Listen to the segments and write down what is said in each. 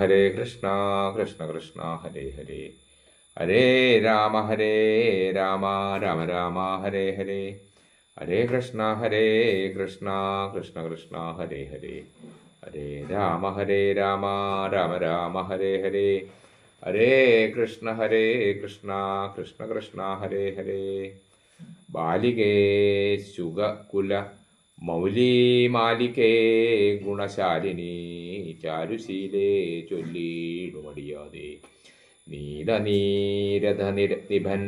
ഹരേ കൃഷ്ണ കൃഷ്ണ കൃഷ്ണ ഹരേ ഹരേ. ഹരേ രാമ ഹരേ രാമ രാമ രാമ ഹരേ ഹരേ. ഹരേ കൃഷ്ണ ഹരേ കൃഷ്ണ കൃഷ്ണ കൃഷ്ണ ഹരേ ഹരേ. ഹരേ രാമ ഹരേ രാമ രാമ രാമ ഹരേ ഹരേ. ഹരേ കൃഷ്ണ ഹരേ കൃഷ്ണ കൃഷ്ണ കൃഷ്ണ ഹരേ ഹരേ. ബാലികേ ശുഗകുല മൗലീമാലികേ ഗുണശാലിനി ചാരുശീലേ ചൊല്ലിടുമടിയാതെ. നീലനീരധ നിര നിഭൻ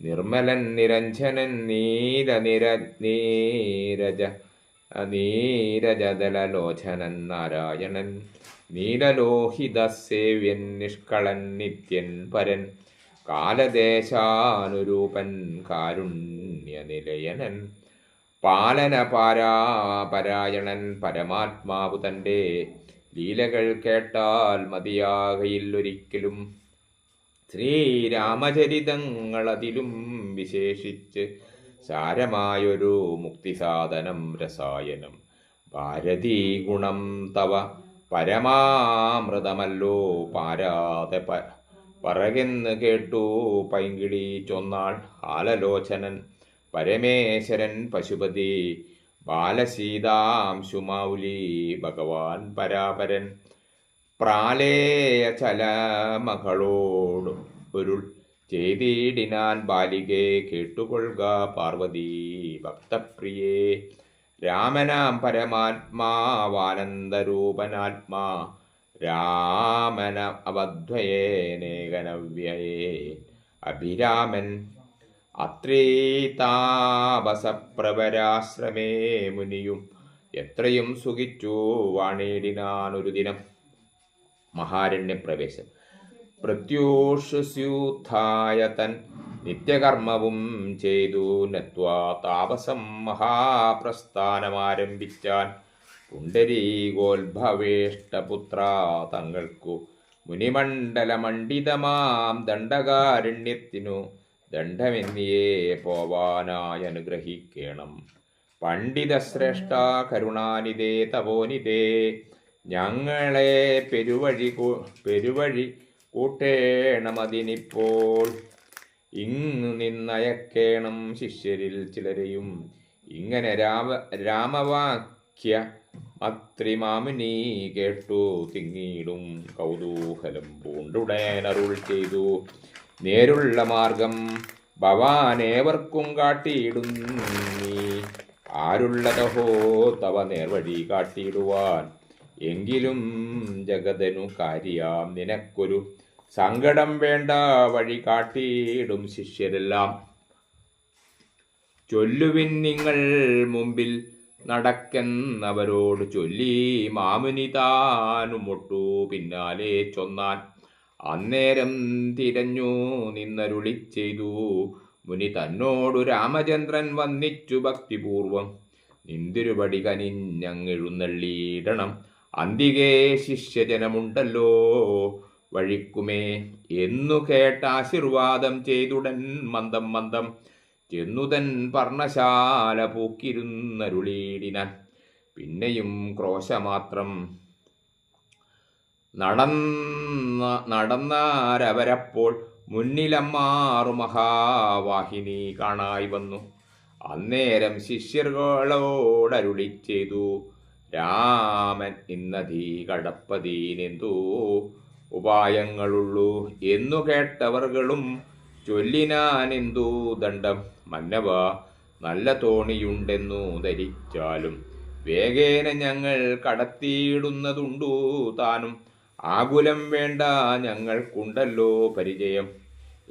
നിർമ്മലൻ നിരഞ്ജനൻ നീലനിര നീരജ നീരജതലോചനൻ നാരായണൻ നീലലോഹിത സേവ്യൻ നിഷ്കളൻ നിത്യൻ പരൻ കാലദേശാനുരൂപൻ കാരുണ്യനിലയനൻ പാലന പാരാ പരായണൻ പരമാത്മാവു തന്റെ ലീലകൾ കേട്ടാൽ മതിയാകയില്ലൊരിക്കലും. ശ്രീരാമചരിതങ്ങളതിലും വിശേഷിച്ച് സാരമായൊരു മുക്തിസാധനം രസായനം. ഭാരതീ ഗുണം തവ പരമാമൃതമല്ലോ പാരാതെ പ പറകെന്ന് കേട്ടു പൈങ്കിളി ചൊന്നാൾ ആലലോചനൻ. പരമേശ്വരൻ പശുപതി ബാലസീതാംശുമൗലി ഭഗവാൻ പരാപരൻ. പ്രാലേയ ചല ചലമകളോടും പൊരുൾ ചെയ്തിടിനാൻ ബാലികെ കേട്ടുകൊള്ളുക പാർവതി ഭക്തപ്രിയേ. രാമനാം പരമാത്മാവാനന്ദരൂപനാത്മാ രാമന അവധ്വയേനേകനവ്യയേ അഭിരാമൻ അത്രീതാപസപ്രവരാശ്രമേ മുനിയും. എത്രയും സുഖിച്ചു വാണേടിനാനൊരു ദിനം മഹാരണ്യപ്രവേശം. പ്രത്യൂഷസ്യൂത്ഥായ തൻ നിത്യകർമ്മവും ചെയ്തു. നത്വാ താപസം മഹാപ്രസ്ഥാനമാരംഭിച്ചാൻ. പുണ്ടരീകോത്ഭവേഷ്ടപുത്ര തങ്ങൾക്കു മുനിമണ്ഡലമണ്ഡിതമാം ദണ്ഡകാരണ്യത്തിനു ദണ്ഡമെന്നിയേ പോവാനായി അനുഗ്രഹിക്കണം. പണ്ഡിതശ്രേഷ്ഠ കരുണാനിതേ തപോനിതേ ഞങ്ങളെ പെരുവഴി പെരുവഴി കൂട്ടേണമതിനിപ്പോൾ. ഇങ്ങു നിന്നയക്കേണം ശിഷ്യരിൽ ചിലരെയും. ഇങ്ങനെ രാമ രാമവാക്യ അത്രിമാമിനി കേട്ടു തിങ്ങിയിടും കൗതൂഹലം പൂണ്ടുടേനരുൾ ചെയ്തു. നേരുള്ള മാർഗം ഭവാനേവർക്കും കാട്ടിയിടുന്നു. ആരുള്ളതഹോ തവ നേർവഴി കാട്ടിയിടുവാൻ. എങ്കിലും ജഗതനു കാര്യാം നിനക്കൊരു സങ്കടം വേണ്ട വഴി കാട്ടിയിടും ശിഷ്യരെല്ലാം. ചൊല്ലുവിൻ നിങ്ങൾ മുമ്പിൽ നടക്കുന്നവരോട് ചൊല്ലി മാമുനി താനുമൊട്ടു പിന്നാലെ ചൊന്നാൻ. അന്നേരം തിരഞ്ഞു നിന്നരുളി ചെയ്തു. മുനി തന്നോടു രാമചന്ദ്രൻ വന്നിച്ചു ഭക്തിപൂർവം. നിന്തിരുപടി കനിഞ്ഞങ്ങെഴുന്നള്ളിയിടണം. അന്തികേ ശിഷ്യജനമുണ്ടല്ലോ. വഴിക്കുമേ എന്നു കേട്ട ആശീർവാദം ചെയ്തുടൻ മന്ദം മന്ദം. ചെന്നുതൻ പർണശാല പൂക്കിരുന്നരുളീടിനാൻ പിന്നെയും ക്രോശമാത്രം നടന്ന നടന്നാരവരപ്പോൾ മുന്നിലമ്മാറു മഹാവാഹിനി കാണായി വന്നു. അന്നേരം ശിഷ്യരോടരുളി ചെയ്തു. രാമൻ ഇന്നതീ കടപ്പതീനെന്തോ ഉപായങ്ങളുള്ളൂ എന്നു കേട്ടവർകളും ചൊല്ലിനാനെന്തോ ദണ്ഡം? മന്നവ നല്ല തോണിയുണ്ടെന്നു ധരിച്ചാലും വേഗേന ഞങ്ങൾ കടത്തിയിടുന്നതുണ്ടു താനും. ആകുലം വേണ്ട ഞങ്ങൾക്കുണ്ടല്ലോ പരിചയം.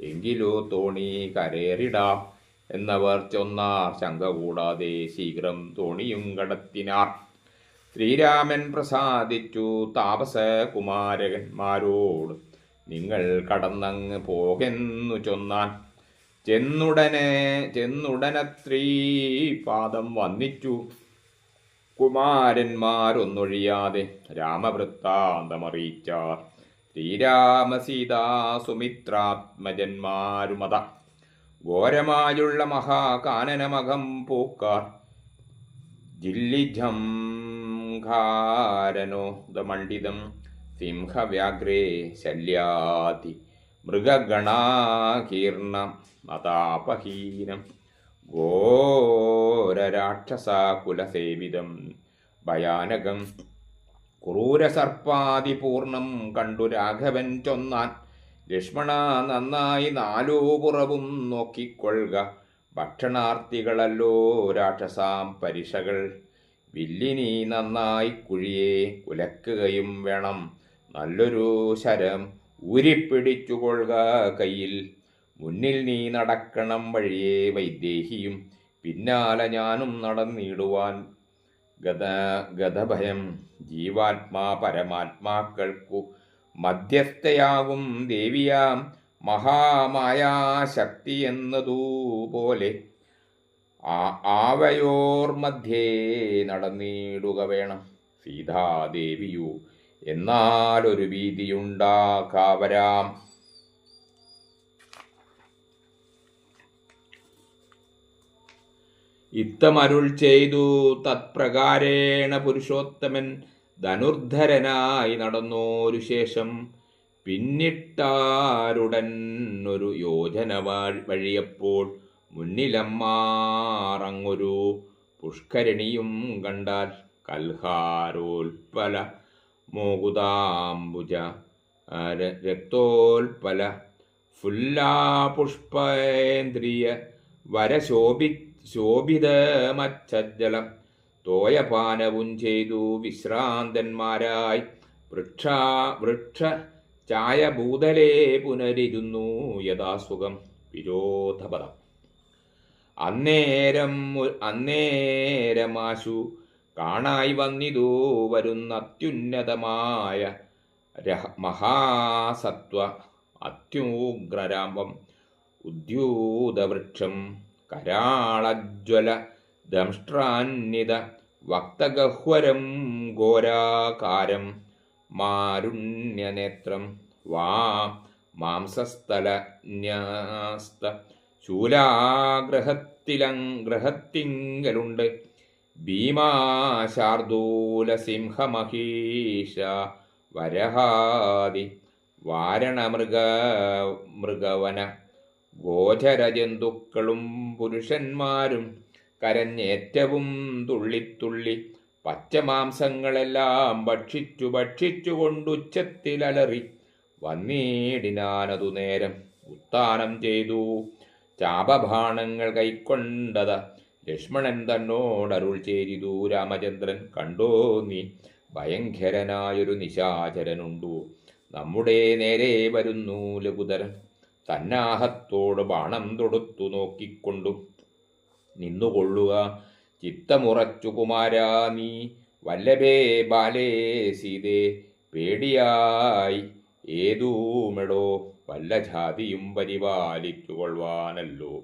എങ്കിലോ തോണി കരേറിടാം. എന്നവർ ചൊന്നാർ ശങ്ക കൂടാതെ ശീഘ്രം തോണിയും കടത്തിനാർ. ശ്രീരാമൻ പ്രസാദിച്ചു താപസ കുമാരകന്മാരോട് നിങ്ങൾ കടന്നങ്ങ് പോകെന്നു ചൊന്നാൻ. ചെന്നുടനെ ചെന്നുടനത്രീ പാദം വന്നിച്ചു. കുമാരന്മാരൊന്നൊഴിയാതെ രാമവൃത്താന്തമറിയിച്ചാർ ശ്രീരാമസീതാ സുമിത്രാത്മജന്മാരുമത ഘോരമായുള്ള മഹാകാനനമകം പൂക്കാർ. ജില്ലിജം ഘാരനോദമണ്ഡിതം സിംഹവ്യാഗ്രേ ശല്യാതി മൃഗഗണാകീർണം മതാപഹീനം ഘോരരാക്ഷസാകുലസേവിതം. ഭയാനകം. ക്രൂരസർപ്പാതിപൂർണം കണ്ടു രാഘവൻ ചൊന്നാൻ. ലക്ഷ്മണ നന്നായി നാലോ പുറവും നോക്കിക്കൊള്ളുക. ഭക്ഷണാർത്ഥികളല്ലോ രാക്ഷസാം പരിഷകൾ വില്ലിനി നന്നായി കുഴിയെ കുലക്കുകയും വേണം. നല്ലൊരു ശരം ഊരിപ്പിടിച്ചുകൊള്ളുക കയ്യിൽ. മുന്നിൽ നീ നടക്കണം വഴിയേ വൈദേഹിയും. പിന്നാലെ ഞാനും നടന്നിടുവാൻ ഗത ഗതഭയം. ജീവാത്മാ പരമാത്മാക്കൾക്കു മധ്യസ്ഥയാകും ദേവിയാം. മഹാമായാശക്തി എന്നതുപോലെ ആ- ആവയോർ മധ്യേ നടന്നിടുക വേണം. സീതാദേവിയു എന്നാലൊരു ഭീതിയുണ്ടാകാവരാം. ഇത്തമരുൾ ചെയ്തു. തത്പ്രകാരേണ പുരുഷോത്തമൻ ധനുർധരനായി നടന്നോരു ശേഷം പിന്നിട്ടാരുടൻ ഒരു യോജന വഴിയപ്പോൾ മുന്നിലമ്മാറങ്ങൊരു പുഷ്കരണിയും കണ്ടാൽ കൽഹാരോൽപ്പല മോകുതാംബുജ രക്തോൽപ്പല ഫുല്ലാ പുഷ്പേന്ദ്രിയ ഫുല്ലാപുഷ്പേന്ദ്രിയ വരശോഭി ശോഭിതമച്ചജ്ജലം തോയപാനവും ചെയ്തു വിശ്രാന്തന്മാരായി. വൃക്ഷ വൃക്ഷ ചായഭൂതലേ പുനരിരുന്നു യഥാസുഖം വിരോധപദം. അന്നേരം അന്നേരമാശു കാണായി വന്നിതു വരുന്ന അത്യുന്നതമായ മഹാസത്വ അത്യുഗ്രരാമ്പം ഉദ്യൂതവൃക്ഷം. കരാളജ്വല ദംഷ്ട്രാന്നിത വക്തഗഹ്വരം ഘോരാകാരം മാരുണ്യനേത്രം വാ മാംസസ്ഥല ന്യസ്ത ശൂലാഗ്രഹത്തിലഗ്രഹത്തിങ്കലുണ്ട് ഭീമാശാർദൂല സിംഹമഹീഷ വരഹാദി വാരണമൃഗ മൃഗവന ഗോചരജന്തുക്കളും പുരുഷന്മാരും കരഞ്ഞേറ്റവും തുള്ളിത്തുള്ളി പച്ചമാംസങ്ങളെല്ലാം ഭക്ഷിച്ചു ഭക്ഷിച്ചു കൊണ്ടുച്ചത്തിലലറി വന്നീടിനാനതു നേരം ഉത്താനം ചെയ്തു. ചാപഭാണങ്ങൾ കൈക്കൊണ്ടത് ലക്ഷ്മണൻ തന്നോടരുൾ ചേരിതു രാമചന്ദ്രൻ കണ്ടോ നീ? ഭയങ്കരനായൊരു നിശാചരനുണ്ടു. നമ്മുടെ നേരെ വരുന്നു ലഘുതരൻ സന്നാഹത്തോട് ബാണം തൊടുത്തു നോക്കിക്കൊണ്ടു. നിന്നുകൊള്ളുക. ചിത്തമുറച്ചു കുമാരാ നീ. വല്ലഭേ ബാലേ സീതേ. പേടിയായി. ഏതൂമെടോ. വല്ല ജാതിയും പരിപാലിച്ചുകൊള്ളുവാനല്ലോ.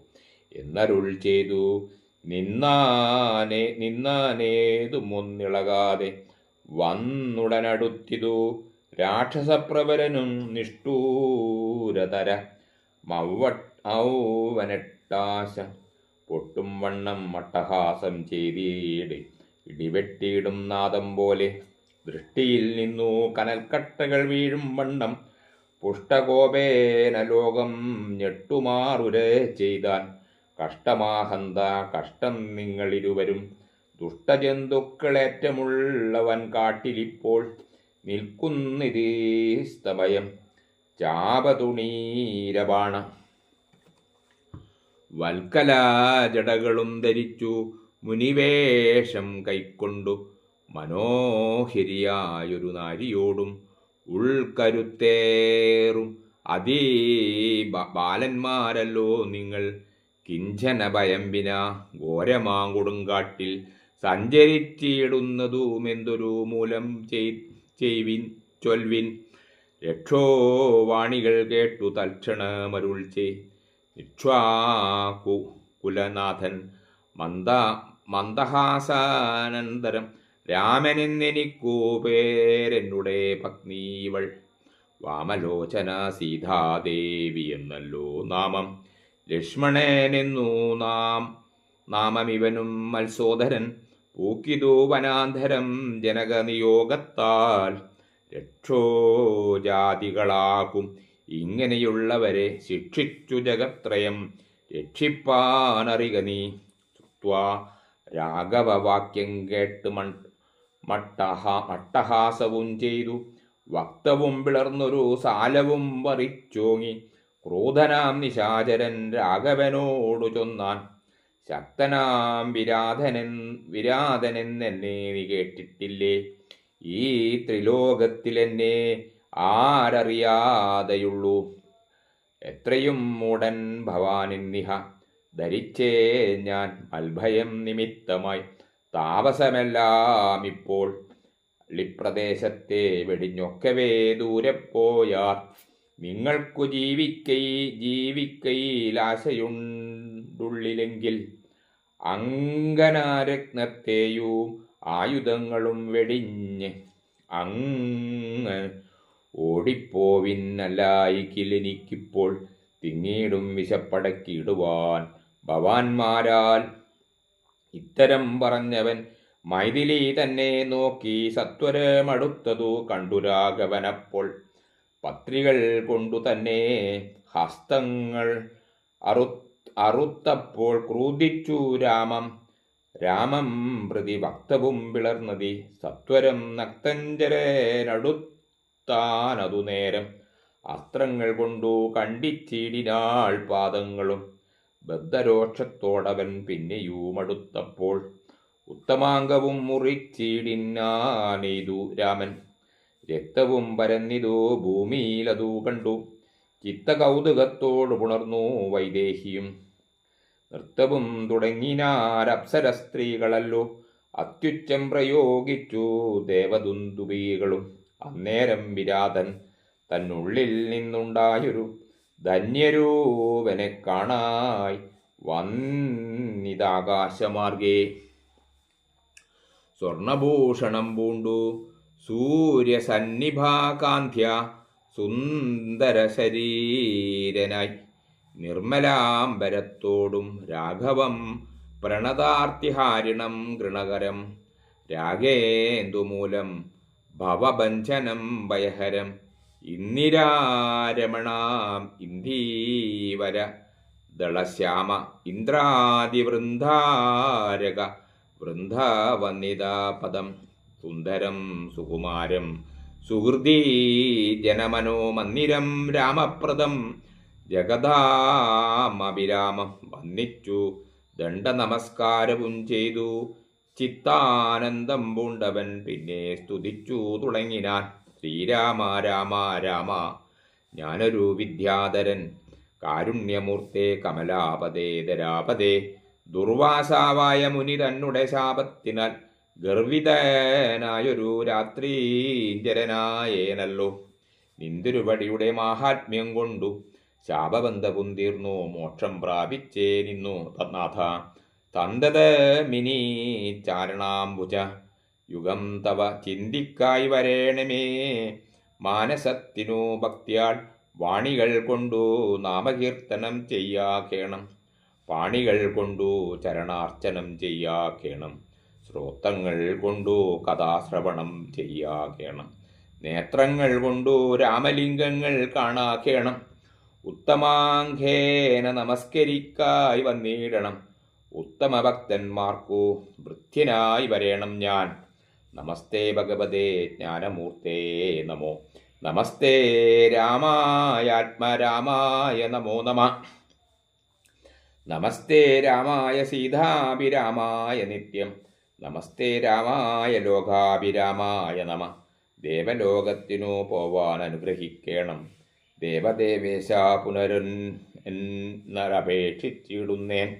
എന്നരുൾ ചെയ്തു. നിന്നാനെ നിന്നാനേതും ഒന്നിളകാതെ വന്നുടനടുത്തിതു. രാക്ഷസപ്രബലനും നിഷ്ഠൂരതര മൗവട്ട് ഔവനട്ടാശ പൊട്ടും വണ്ണം മട്ടഹാസം ചെയ്തീട്. ഇടിവെട്ടിയിടും നാദം പോലെ ദൃഷ്ടിയിൽ നിന്നു കനൽക്കട്ടകൾ വീഴും വണ്ണം പുഷ്ടകോപേന ലോകം ഞെട്ടുമാറുരേ ചെയ്താൻ. കഷ്ടമാഹന്ത കഷ്ടം നിങ്ങളിരുവരും ദുഷ്ടജന്തുക്കളേറ്റമുള്ളവൻ കാട്ടിലിപ്പോൾ നിൽക്കുന്നിതീസ്തഭയം ചാപതുണീരബാണ വൽക്കലാജടകളും ധരിച്ചു മുനിവേഷം കൈക്കൊണ്ടു മനോഹരിയായൊരു നാരിയോടും ഉൾക്കരുത്തേറും അതീ ബാലന്മാരല്ലോ നിങ്ങൾ. കിഞ്ചന ഭയമ്പിന ഘോരമാങ്കുടുങ്കാട്ടിൽ സഞ്ചരിച്ചിടുന്നതുമെന്തൊരു മൂലം ചെയ് ചെയ്വിൻ ചൊൽവിൻ. രക്ഷോവാണികൾ കേട്ടു തൽക്ഷണമരുൾ ചെയ് ഇക്ഷ്വാകു കുലനാഥൻ മന്ദ മന്ദഹാസാനന്തരം രാമനെന്നെനിക്കു പേരെന്നുടെ പത്നീവൾ. വാമലോചന സീതാദേവി എന്നല്ലോ നാമം. ലക്ഷ്മണനെന്നു നാം നാമമിവനും മത്സോദരൻ. പൂക്കിതു വനാന്തരം ജനകനിയോഗത്താൽ രക്ഷോജാതികളാകും. ഇങ്ങനെയുള്ളവരെ ശിക്ഷിച്ചു ജഗത്രയം. രക്ഷിപ്പാനറിക നീ. രാഘവവാക്യം കേട്ട് മൺ മട്ടഹ മട്ടഹാസവും ചെയ്തു. വക്തവും പിളർന്നൊരു സാലവും വറിച്ചോങ്ങി. ക്രോധനാം നിശാചരൻ രാഘവനോടു ചൊന്നാൻ. ശക്തനാം വിരാധനൻ വിരാധനെന്നെ നീ കേട്ടിട്ടില്ലേ? ഈ ത്രിലോകത്തിലെന്നെ ആരറിയാതെയുള്ളൂ. എത്രയും മൂടൻ ഭവാനിന്നിഹ ധരിച്ചേ ഞാൻ അൽഭയം നിമിത്തമായി. താപസമെല്ലാം ഇപ്പോൾ ളിപ്രദേശത്തെ വെടിഞ്ഞൊക്കവേ ദൂരെ പോയാർ നിങ്ങൾക്കു ജീവിക്കൈ ജീവിക്കയിലാശയുണ്ടുള്ളിലെങ്കിൽ അങ്കനാരത്നത്തെയും ആയുധങ്ങളും വെടിഞ്ഞ് അങ്ങ് ഓടിപ്പോവിന്നല്ലായിക്കിൽ എനിക്കിപ്പോൾ തിങ്ങീടും വിശപ്പടക്കിയിടുവാൻ ഭവാന്മാരാൽ ഇത്തരം പറഞ്ഞവൻ മൈഥിലി തന്നെ നോക്കി സത്വരമടുത്തതു കണ്ടു രാഘവനപ്പോൾ. പത്രികൾ കൊണ്ടു തന്നെ ഹസ്തങ്ങൾ അറു അറുത്തപ്പോൾ ക്രൂദിച്ചു രാമം. രാമം പ്രതി ഭക്തവും പിളർന്നതി സത്വരം നക്തഞ്ചരേനടുത്താനതു നേരം. അസ്ത്രങ്ങൾ കൊണ്ടു കണ്ടിച്ചിടിനാൾ പാദങ്ങളും ബദ്ധരോക്ഷത്തോടവൻ പിന്നെയുമടുത്തപ്പോൾ. ഉത്തമാംഗവും മുറിച്ചിടിനാനെയ്തു രാമൻ. രക്തവും പരന്നിതു ഭൂമിയിലതു കണ്ടു. ചിത്തകൗതുകത്തോടു പുണർന്നു വൈദേഹിയും. നൃത്തവും തുടങ്ങിനാരപ്സര സ്ത്രീകളല്ലോ അത്യുച്ചം പ്രയോഗിച്ചു ദേവദുന്ദുബികളും. അന്നേരം വിരാതൻ തന്നുള്ളിൽ നിന്നുണ്ടായൊരു ധന്യരൂപനെ കാണായി വന്നിതാകാശമാർഗേ. സ്വർണഭൂഷണം പൂണ്ടു. സൂര്യസന്നിഭാകാന്ധ്യ സുന്ദര ശരീരനായി നിർമ്മലാംബരത്തോടും രാഘവം പ്രണതാർത്തിഹാരിണം ഗൃണകരം. രാഗേന്ദുമൂലം ഭവബന്ധനം വയഹരം. ഇന്ദിരാരമണാം ഇന്ദീവര. ദളശ്യാമ ഇന്ദ്രാദിവൃന്ദാരക. വൃന്ദവന്നിതാപദം സുന്ദരം സുകുമാരം. സുഹൃദീ ജനമനോമന്ദിരം രാമപ്രദം. ജഗദാമഭിരാമം വന്നിച്ചു. ദണ്ഡനമസ്കാരവും ചെയ്തു. ചിത്താനന്ദം പൂണ്ടവൻ പിന്നെ സ്തുതിച്ചു തുടങ്ങിനാൻ. ശ്രീരാമ രാമ രാമ ഞാനൊരു വിദ്യാധരൻ. കാരുണ്യമൂർത്തെ കമലാപതേ ധരാപതേ. ദുർവാസാവായ മുനി തന്നുടെ ശാപത്തിനാൽ ഗർവിതനായൊരു രാത്രീഞ്ചരനായേനല്ലോ നിന്തിരുവടിയുടെ മാഹാത്മ്യം കൊണ്ടു ശാപബന്ധവും തീർന്നു മോക്ഷം പ്രാപിച്ചേ നിന്നു തന്നാഥ. തന്തത് മിനി ചാരണാംബുജ. യുഗം തവ ചിന്തിക്കായി വരേണമേ. മാനസത്തിനു ഭക്തിയാൽ വാണികൾ കൊണ്ടു നാമകീർത്തനം ചെയ്യാക്കേണം. പാണികൾ കൊണ്ടു ചരണാർച്ചനം ചെയ്യാക്കേണം. ശ്രോത്രങ്ങൾ കൊണ്ടു കഥാശ്രവണം ചെയ്യാക്കേണം. നേത്രങ്ങൾ കൊണ്ടു രാമലിംഗങ്ങൾ കാണാക്കേണം. ഉത്തമാംഘേന നമസ്കരിക്കായി വന്നിടണം. ഉത്തമ ഭക്തന്മാർക്കു വൃത്യനായി വരേണം ഞാൻ. നമസ്തേ ഭഗവതേ ജ്ഞാനമൂർത്തേ നമോ. നമസ്തേ രാമായ ആത്മരാമായ നമോ നമ. നമസ്തേ രാമായ സീതാഭിരാമായ നിത്യം. നമസ്തേ രാമായ ലോകാഭിരാമായ നമ. ദേവലോകത്തിനു പോവാൻ അനുഗ്രഹിക്കണം. ദേവദേവേശ പുനരൻ എന്നപേക്ഷിച്ചിടുന്നേൻ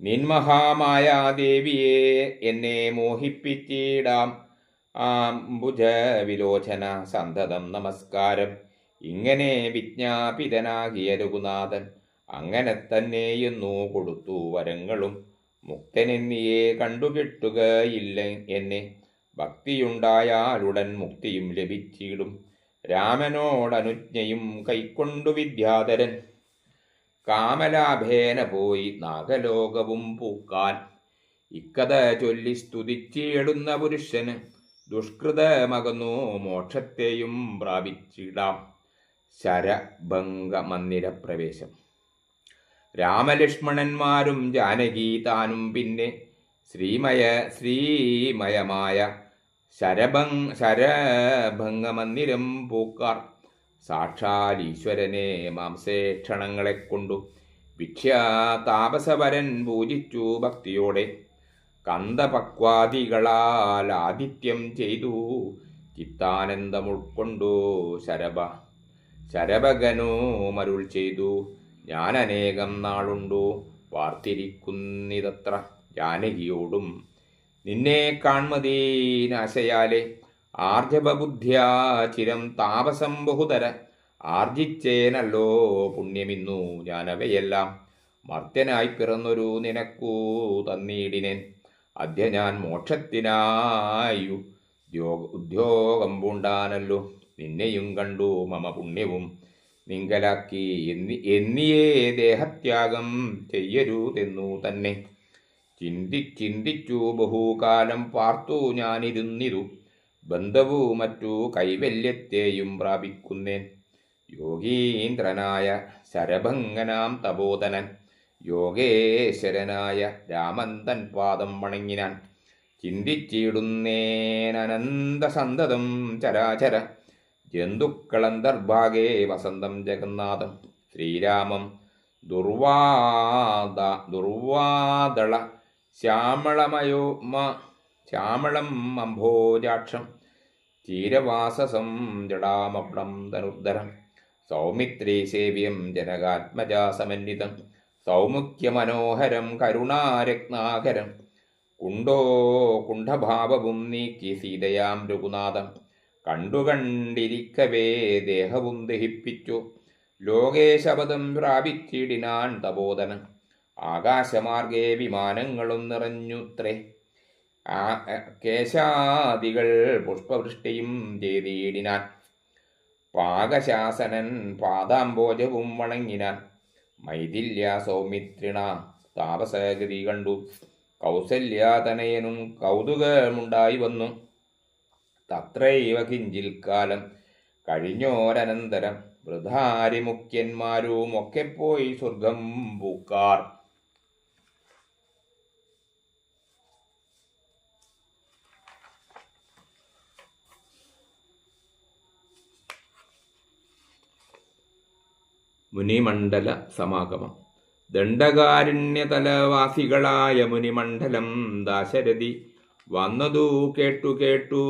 നിൻമഹാമായാദേവിയെ എന്നെ മോഹിപ്പിച്ചിടാം. ആംബുജ വിലോചന സന്തതം നമസ്കാരം. ഇങ്ങനെ വിജ്ഞാപിതനാകിയ രഘുനാഥൻ അങ്ങനെ തന്നെയെന്നു കൊടുത്തു വരങ്ങളും. മുക്തനെന്നിയെ കണ്ടുകിട്ടുകയില്ല എന്നെ. ഭക്തിയുണ്ടായാലുടൻ മുക്തിയും ലഭിച്ചിടും. രാമനോടനുജ്ഞയും കൈക്കൊണ്ടു വിദ്യാധരൻ. കാമലാഭേന പോയി നാഗലോകവും പൂക്കാൻ. ഇക്കഥ ചൊല്ലി സ്തുതിച്ചിടുന്ന പുരുഷന് ദുഷ്കൃതമകന്നു മോക്ഷത്തെയും പ്രാപിച്ചിടാം. ശരഭംഗ മന്ദിരപ്രവേശം രാമലക്ഷ്മണന്മാരും ജാനകീതാനും പിന്നെ ശ്രീമയ ശ്രീമയമായ ശരഭങ് ശരഭംഗമന്ദിരം പൂക്കാർ. സാക്ഷാൽ ഈശ്വരനെ മാംസേക്ഷണങ്ങളെ കൊണ്ടു ഭിക്ഷ്യാ താപസവരൻ പൂജിച്ചു ഭക്തിയോടെ. കന്ദപക്വാദികളാൽ ആദിത്യം ചെയ്തു ചിത്താനന്ദം ഉൾക്കൊണ്ടു ശരഭ. ശരഭകനോ മരുൾ ചെയ്തു ഞാൻ അനേകം നാളുണ്ടു വാർത്തിരിക്കുന്നിതത്ര. ജാനകിയോടും നിന്നെ കാൺമതീനാശയാലെ ആർജവബുദ്ധ്യാ ചിരം താപസം ബഹുതര. ആർജിച്ചേനല്ലോ പുണ്യമിന്നു ഞാനവയെല്ലാം. മർത്യനായി പിറന്നൊരു നിനക്കൂ തന്നീടിനേൻ. അദ്യ ഞാൻ മോക്ഷത്തിനായു. ഉദ്യോഗം പൂണ്ടാനല്ലോ. നിന്നെയും കണ്ടു മമ പുണ്യവും. നിങ്കലാക്കി എന്നി എന്നിയേ ദേഹത്യാഗം ചെയ്യരുതെന്നു തന്നെ. ചിന്തി ചിന്തിച്ചു ബഹുകാലം പാർത്തു ഞാനിരുന്നിരു. ബന്ധവു മറ്റു കൈവല്യത്തെയും പ്രാപിക്കുന്നേൻ യോഗീന്ദ്രനായ ശരഭംഗനാം തപോധനൻ യോഗേശ്വരനായ രാമന്തൻ പാദം വണങ്ങിനാൻ. ചിന്തിച്ചിടുന്നേനനന്തസന്തതം ചരാചര. ജന്തുക്കളന്തർഭാഗേ വസന്തം ജഗന്നാഥം. ശ്രീരാമം ദുർവാദ ദുർവാദള ശ്യാമളമയോ മ ശ്യാമളം അംഭോജാക്ഷം ചീരവാസസം ജടാമപ്ണം ധനുർധരം സൗമിത്രീ സേവ്യം ജനകാത്മജാസമന്വിതം സൗമുഖ്യമനോഹരം കരുണാരത്നാകരം കുണ്ടോ കുണ്ഠഭാവവും നീക്കി സീതയാം രഘുനാഥം കണ്ടുകണ്ടിരിക്കവേ ദേഹവും ദഹിപ്പിച്ചു ലോകേശപദം പ്രാപിച്ചിടിനാൻ തപോധനം. ആകാശമാർഗേ വിമാനങ്ങളും നിറഞ്ഞുത്രേ കേശാദികൾ പുഷ്പവൃഷ്ടിയും ചെയ്തിടിനാൻ. പാകശാസനൻ പാദാംബോജവും വണങ്ങിനാൻ. മൈഥില്യ സൗമിത്രിണ താപസഗതി കണ്ടു. കൗസല്യാതനയനും കൗതുകമുണ്ടായി വന്നു. തത്രൈവ കിഞ്ചിൽ കാലം കഴിഞ്ഞോരനന്തരം വൃധാരിമുഖ്യന്മാരും ഒക്കെ പോയി സ്വർഗം പൂക്കാർ. മുനിമണ്ഡല സമാഗമം ദണ്ഡകാരുണ്യതലവാസികളായ മുനിമണ്ഡലം ദാശരഥി വന്നതു കേട്ടു കേട്ടു.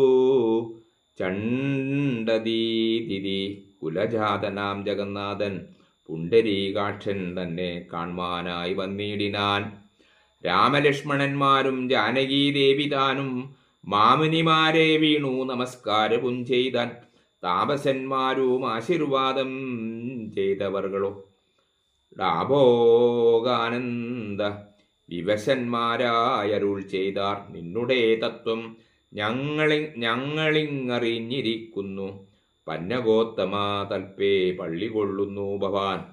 ചണ്ടദീതിരി കുലജാതനാം ജഗന്നാഥൻ പുണ്ടരീകാക്ഷൻ തന്നെ കാൺമാനായി വന്നിടിനാൻ. രാമലക്ഷ്മണന്മാരും ജാനകീദേവി താനും മാമുനിമാരെ വീണു നമസ്കാരവും ചെയ്താൻ താപസന്മാരും ആശീർവാദം ചെയ്തവർകളോ ഡാബോകാനന്ദ വിവശന്മാരായരുൾ ചെയ്താർ നിന്നുടെ തത്വം ഞങ്ങളി ഞങ്ങളിങ്ങറിഞ്ഞിരിക്കുന്നു. പന്നഗോത്തമ തൽപ്പേ പള്ളി കൊള്ളുന്നു ഭവാൻ.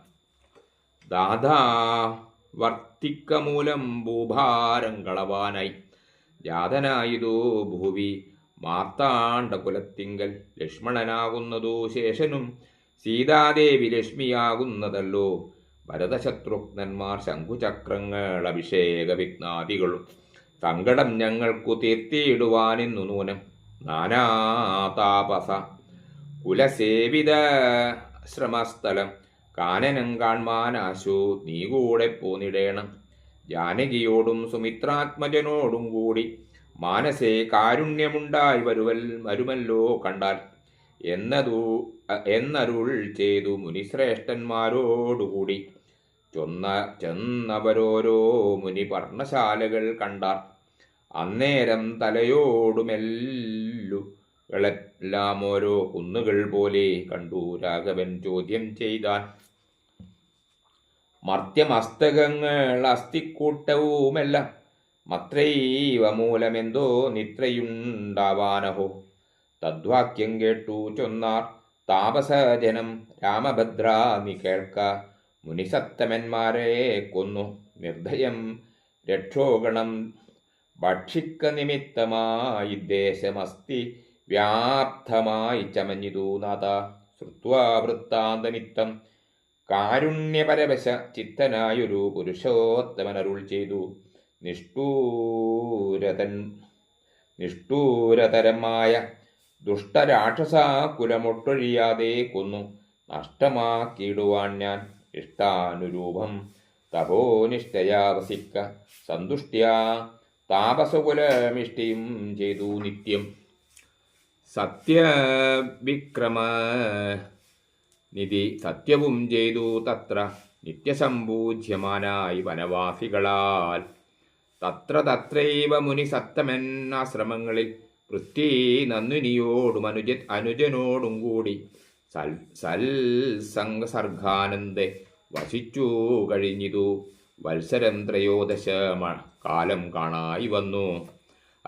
ദാദാ വർത്തിക്കമൂലം ഭൂഭാരം കളവാനായി. ജാതനായതു ഭൂവി മാർത്താണ്ഡകുലത്തിങ്കൽ ലക്ഷ്മണനാകുന്നതു ശേഷനും സീതാദേവി ലക്ഷ്മിയാകുന്നതല്ലോ. ഭരതശത്രുഘ്നന്മാർ ശംഖുചക്രങ്ങൾ അഭിഷേക വിഘ്നാദികളും സങ്കടം ഞങ്ങൾക്കു തീർത്തിയിടുവാനിന്നു നൂനം. നാനാതാപസ കുലസേവിത ശ്രമസ്ഥലം. കാനനം കാൺമാനാശു നീ കൂടെ പോന്നിടേണം. ജാനകിയോടും സുമിത്രാത്മജനോടും കൂടി മാനസേ കാരുണ്യമുണ്ടായി വരുവൽ വരുമല്ലോ കണ്ടാൽ. എന്നതു എന്നരുൾ ചെയ്തു മുനിശ്രേഷ്ഠന്മാരോടുകൂടി. ചൊന്ന ചെന്നവരോരോ മുനി പർണശാലകൾ കണ്ടാർ. അന്നേരം തലയോടുമെല്ലു എല്ലാം ഓരോ കുന്നുകൾ പോലെ കണ്ടു രാഘവൻ ചോദ്യം ചെയ്താൻ. മർത്യമസ്തകങ്ങൾ അസ്ഥിക്കൂട്ടവുമെല്ലാം മത്രൈവ മൂലമെന്തോ നിത്രയുണ്ടാവാനഹോ. തദ്വാക്യം കേട്ടു ചൊന്നാർ. താപസജനം രാമഭദ്രാമി കേൾക്ക. മുനിസത്തമന്മാരെ കൊന്നു. നിർഭയം രക്ഷോഗണം ഭക്ഷിക്ക നിമിത്തമായി ദേശമസ്തി വ്യാപ്തമായി ചമഞ്ഞിതു നാഥ. ശ്രുത്വാ വൃത്താന്തമിത്തം കാരുണ്യപരവശ ചിത്തനായൊരു പുരുഷോത്തമനരുൾ ചെയ്തു. നിഷ്ഠൂരതൻ നിഷ്ഠൂരതരമായ ദുഷ്ടരാക്ഷസ കുലമൊട്ടൊഴിയാതെ കൊന്നു. നഷ്ടമാക്കിയിടുവാൻ ഞാൻ ഇഷ്ടാനുരൂപം. തപോനിഷ്ഠയാ വസിക്ക. സന്തുഷ്ട്യാ താപസകുലമിഷ്ടിയും ചെയ്തു നിത്യം. സത്യവിക്രമ നിധി സത്യവും ചെയ്തു തത്ര. നിത്യസമ്പൂജ്യമാനായി വനവാസികളാൽ. തത്ര തത്രൈവ മുനി സത്തമെന്നാശ്രമങ്ങളിൽ പൃഥ്വി നന്ദിനിയോടും അനുജ അനുജനോടും കൂടി സൽ സൽസംഗസർഗാനന്ദെ വസിച്ചു കഴിഞ്ഞിതു. വത്സരം ത്രയോദശ കാലം കാണായി വന്നു.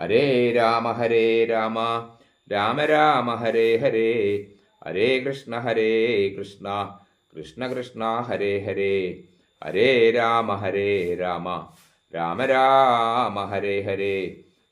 ഹരേ രാമ ഹരേ രാമ. രാമ രാമ ഹരേ ഹരേ. ഹരേ കൃഷ്ണ ഹരേ കൃഷ്ണ. കൃഷ്ണ കൃഷ്ണ ഹരേ ഹരേ. ഹരേ രാമ ഹരേ രാമ. രാമ രാമ ഹരേ ഹരേ.